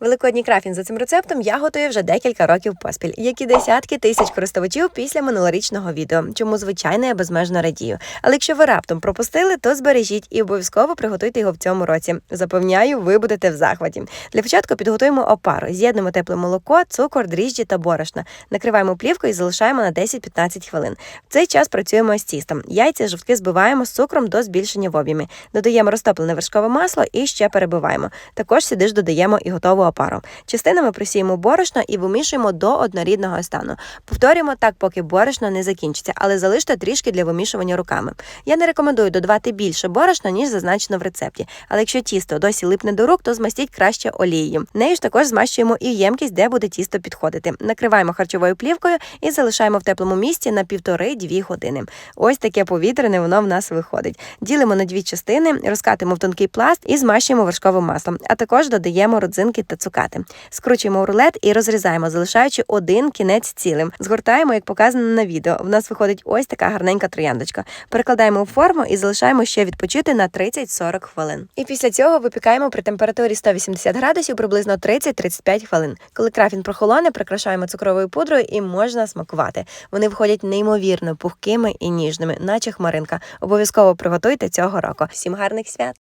Великодній крафін за цим рецептом я готую вже декілька років поспіль, як і десятки тисяч користувачів після минулорічного відео, чому звичайно я безмежно радію. Але якщо ви раптом пропустили, то збережіть і обов'язково приготуйте його в цьому році. Запевняю, ви будете в захваті. Для початку підготуємо опару, з'єднуємо тепле молоко, цукор, дріжджі та борошна. Накриваємо плівкою і залишаємо на 10-15 хвилин. В цей час працюємо з тістом. Яйця жовтки збиваємо з цукром до збільшення в об'ємі. Додаємо розтоплене вершкове масло і ще перебиваємо. Також сюди ж додаємо і готову опару. Частинами просіємо борошно і вимішуємо до однорідного стану. Повторюємо так, поки борошно не закінчиться, але залиште трішки для вимішування руками. Я не рекомендую додавати більше борошна, ніж зазначено в рецепті. Але якщо тісто досі липне до рук, то змастіть краще олією. Нею ж також змащуємо і ємкість, де буде тісто підходити. Накриваємо харчовою плівкою і залишаємо в теплому місці на півтори-дві години. Ось таке повітряне воно в нас виходить. Ділимо на дві частини, розкатимо в тонкий пласт і змащуємо вершковим маслом. А також додаємо родзинки та цукати. Скручуємо рулет і розрізаємо, залишаючи один кінець цілим. Згортаємо, як показано на відео. В нас виходить ось така гарненька трояндочка. Перекладаємо у форму і залишаємо ще відпочити на 30-40 хвилин. І після цього випікаємо при температурі 180 градусів приблизно 30-35 хвилин. Коли крафін прохолоне, прикрашаємо цукровою пудрою і можна смакувати. Вони виходять неймовірно пухкими і ніжними, наче хмаринка. Обов'язково приготуйте цього року. Всім гарних свят!